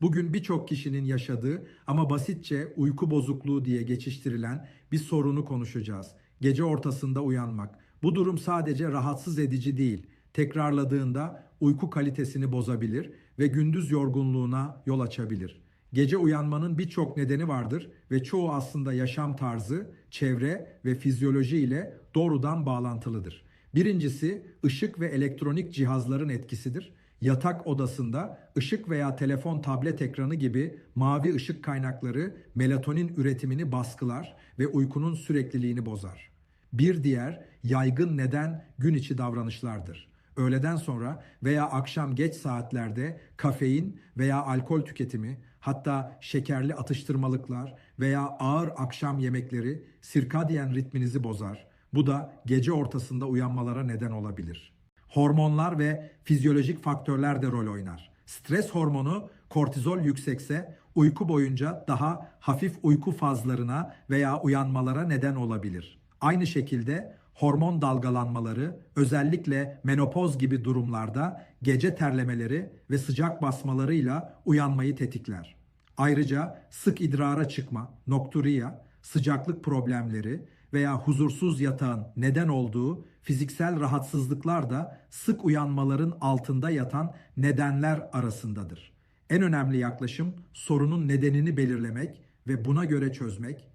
Bugün birçok kişinin yaşadığı ama basitçe uyku bozukluğu diye geçiştirilen bir sorunu konuşacağız. Gece ortasında uyanmak. Bu durum sadece rahatsız edici değil. Tekrarladığında uyku kalitesini bozabilir ve gündüz yorgunluğuna yol açabilir. Gece uyanmanın birçok nedeni vardır ve çoğu aslında yaşam tarzı, çevre ve fizyoloji ile doğrudan bağlantılıdır. Birincisi ışık ve elektronik cihazların etkisidir. Yatak odasında ışık veya telefon tablet ekranı gibi mavi ışık kaynakları melatonin üretimini baskılar ve uykunun sürekliliğini bozar. Bir diğer yaygın neden gün içi davranışlardır. Öğleden sonra veya akşam geç saatlerde kafein veya alkol tüketimi, hatta şekerli atıştırmalıklar veya ağır akşam yemekleri sirkadiyen ritminizi bozar. Bu da gece ortasında uyanmalara neden olabilir. Hormonlar ve fizyolojik faktörler de rol oynar. Stres hormonu kortizol yüksekse uyku boyunca daha hafif uyku fazlarına veya uyanmalara neden olabilir. Aynı şekilde hormon dalgalanmaları özellikle menopoz gibi durumlarda gece terlemeleri ve sıcak basmalarıyla uyanmayı tetikler. Ayrıca sık idrara çıkma, nokturiya, sıcaklık problemleri veya huzursuz yatağın neden olduğu fiziksel rahatsızlıklar da sık uyanmaların altında yatan nedenler arasındadır. En önemli yaklaşım sorunun nedenini belirlemek ve buna göre çözmek.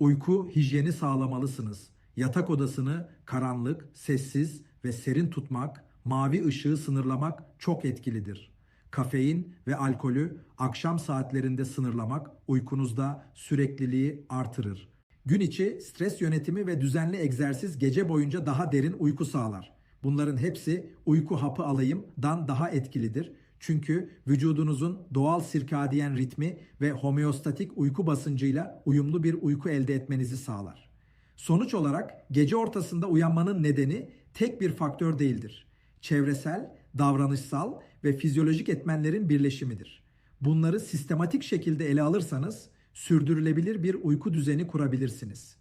Uyku hijyeni sağlamalısınız. Yatak odasını karanlık, sessiz ve serin tutmak, mavi ışığı sınırlamak çok etkilidir. Kafein ve alkolü akşam saatlerinde sınırlamak uykunuzda sürekliliği artırır. Gün içi stres yönetimi ve düzenli egzersiz gece boyunca daha derin uyku sağlar. Bunların hepsi uyku hapı alayımdan daha etkilidir. Çünkü vücudunuzun doğal sirkadiyen ritmi ve homeostatik uyku basıncıyla uyumlu bir uyku elde etmenizi sağlar. Sonuç olarak gece ortasında uyanmanın nedeni tek bir faktör değildir. Çevresel, davranışsal ve fizyolojik etmenlerin birleşimidir. Bunları sistematik şekilde ele alırsanız sürdürülebilir bir uyku düzeni kurabilirsiniz.